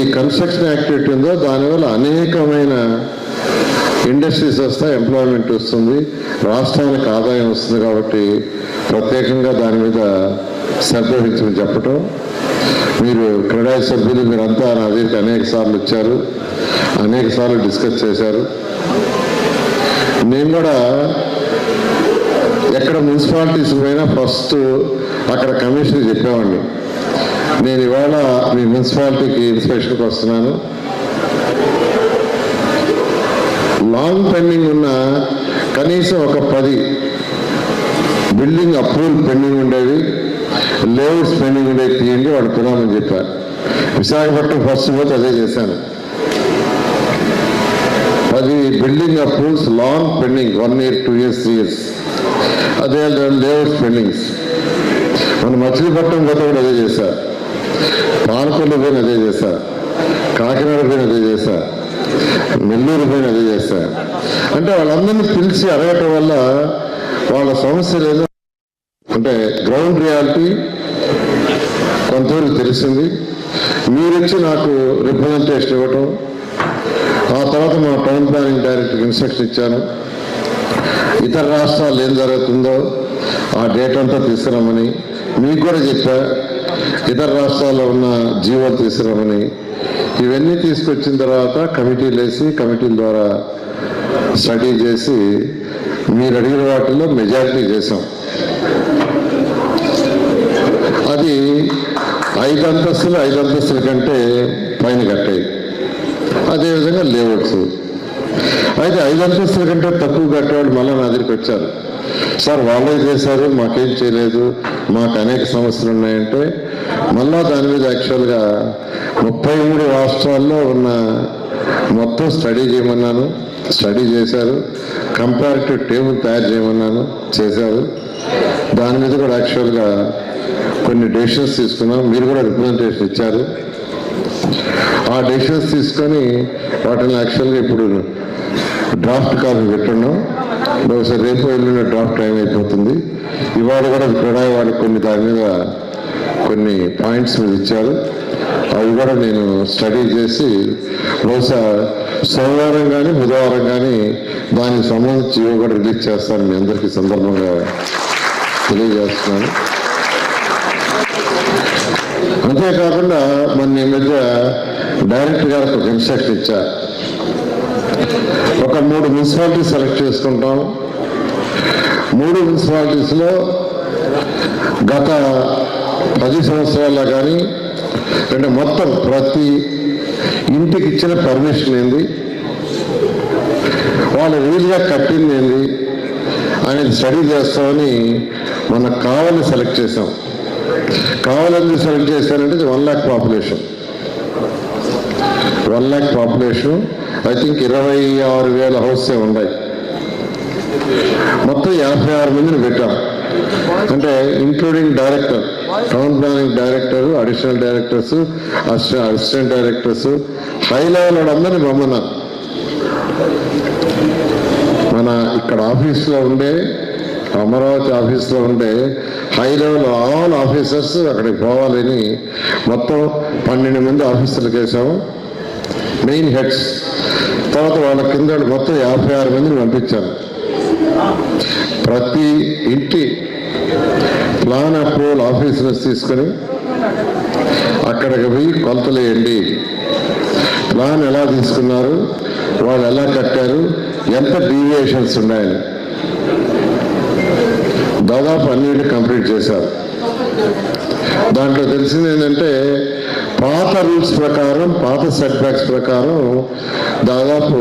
ఈ construction activity ఉందో దానివల్ల అనేకమైన ఇండస్ట్రీస్ వస్తాయి ఎంప్లాయ్మెంట్ వస్తుంది రాష్ట్రానికి ఆదాయం వస్తుంది కాబట్టి ప్రత్యేకంగా దాని మీద శ్రద్ధ వహించమని చెప్పటం. మీరు క్రీడా సభ్యులు మీరంతా నా దగ్గరికి అనేక సార్లు వచ్చారు అనేక సార్లు డిస్కస్ చేశారు. నేను కూడా ఎక్కడ మున్సిపాలిటీస్ పోయినా ఫస్ట్ అక్కడ కమిషనర్ చెప్పేవాడిని. నేను ఇవాళ మీ మున్సిపాలిటీకి ఇన్స్పెక్షన్కి వస్తున్నాను. లాంగ్ పెండింగ్ ఉన్న కనీసం ఒక పది బిల్డింగ్ అప్రూవల్ పెండింగ్ ఉండేవి. లేఅవుట్స్ పెండింగ్ ఉండేవి. తీయండి వాడు పిలవమని చెప్పారు. విశాఖపట్నం ఫస్ట్ పోతే అదే చేశాను. పది building approvals long pending one year two years three years అదే లేఅవుట్స్ పెండింగ్స్. మన మచిలీపట్నం పోతే కూడా అదే చేశారు. పాలకొండ పైన అదే చేశారు కాకినాడ పైన అదే చేశారు నెల్లూరు పైన అదే చేశారు అంటే వాళ్ళందరినీ పిలిచి అడగటం వల్ల వాళ్ళ సమస్యలు ఏదో అంటే గ్రౌండ్ రియాలిటీ కొంతవరకు తెలిసింది మీరు వచ్చి నాకు రిప్రజెంటేషన్ ఇవ్వటం. ఆ తర్వాత మా టౌన్ ప్లానింగ్ డైరెక్టర్కి ఇన్స్ట్రక్షన్ ఇచ్చాను. ఇతర రాష్ట్రాలు ఏం జరుగుతుందో ఆ డేటా అంతా తీసుకురమ్మని మీకు కూడా చెప్పా. ఇతర రాష్ట్రాల్లో ఉన్న జీవో తీసుకురమ్మని ఇవన్నీ తీసుకొచ్చిన తర్వాత కమిటీలు వేసి కమిటీల ద్వారా స్టడీ చేసి మీరు అడిగిన వాటిల్లో మెజారిటీ చేశాం. అది ఐదు అంతస్తులు ఐదు అంతస్తుల కంటే పైన కట్టాయి. అదేవిధంగా లేఅవుట్స్. అయితే ఐదు అంతస్తుల కంటే తక్కువ కట్టేవాళ్ళు మళ్ళీ నా దగ్గరికి వచ్చారు. సార్ వాళ్ళే చేశారు మాకేం చేయలేదు మాకు అనేక సమస్యలు ఉన్నాయంటే మళ్ళా దాని మీద యాక్చువల్గా ముప్పై మూడు రాష్ట్రాల్లో ఉన్న మొత్తం స్టడీ చేయమన్నాను స్టడీ చేశారు కంపారిటివ్ టేబుల్ తయారు చేయమన్నాను చేశారు. దాని మీద కూడా యాక్చువల్గా కొన్ని డెసిషన్స్ తీసుకున్నాం మీరు కూడా రిప్రజెంటేషన్ ఇచ్చారు. ఆ డెసిషన్స్ తీసుకొని వాటిని యాక్చువల్గా ఇప్పుడు డ్రాఫ్ట్ కాపీ పెట్టున్నాం. బహుశా రేపు వెళ్ళిన డ్రాఫ్ట్ టైం అయిపోతుంది. ఇవాళ కూడా క్రీడా వాళ్ళకి కొన్ని దాని మీద కొన్ని పాయింట్స్ మీద ఇచ్చారు. అవి కూడా నేను స్టడీ చేసి బహుశా సోమవారం కానీ బుధవారం కానీ దానికి సంబంధించి ఇవి కూడా రిలీజ్ చేస్తాను. మీ అందరికీ సందర్భంగా తెలియజేస్తున్నాను. అంతేకాకుండా మొన్న ఈ మధ్య డైరెక్టర్ గారికి ఒక ఇన్స్ట్రక్షన్ ఇచ్చారు ఒక మూడు మున్సిపాలిటీ సెలెక్ట్ చేసుకుంటాం. మూడు మున్సిపాలిటీస్లో గత పది సంవత్సరాల్లో కానీ అంటే మొత్తం ప్రతి ఇంటికి ఇచ్చిన పర్మిషన్ ఏంది? వాళ్ళు వీలుగా కట్టింది ఏంది? అనేది స్టడీ చేస్తామని మనకు కావాలని సెలెక్ట్ చేసాం కావాలని సెలెక్ట్ చేశారంటే one lakh population. One lakh population I think ఇరవై ఆరు వేల హౌసే ఉన్నాయి. మొత్తం యాభై ఆరు మందిని పెట్టాం. అంటే including director town planning director additional directors assistant directors high level అందరినీ రమ్మన్నారు మన ఇక్కడ ఆఫీస్లో ఉండే అమరావతి ఆఫీస్లో ఉండే హై లెవెల్ ఆల్ ఆఫీసర్స్ అక్కడికి పోవాలని మొత్తం పన్నెండు మంది ఆఫీసర్లకు వేసాము మెయిన్ హెడ్స్ తర్వాత వాళ్ళ కింద మొత్తం యాభై ఆరు మందిని పంపించాను ప్రతి ఇంటి ప్లాన్ అప్రూవల్ ఆఫీసర్స్ తీసుకొని అక్కడికి పోయి కొలతలేయండి ప్లాన్ ఎలా తీసుకున్నారు వాళ్ళు ఎలా కట్టారు ఎంత డీవియేషన్స్ ఉన్నాయని. దాదాపు అన్నిటి కంప్లీట్ చేశారు. దాంట్లో తెలిసింది ఏంటంటే పాత రూల్స్ ప్రకారం పాత సెట్ బ్యాక్స్ ప్రకారం దాదాపు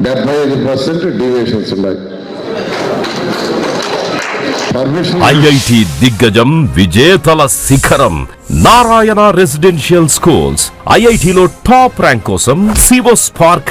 డెబ్బై ఐదు పర్సెంట్ డివియేషన్స్ ఉన్నాయి. ఐఐటి దిగ్గజం విజేతల శిఖరం నారాయణ రెసిడెన్షియల్ స్కూల్స్ ఐఐటిలో టాప్ ర్యాంక్ కోసం సివో స్పార్క్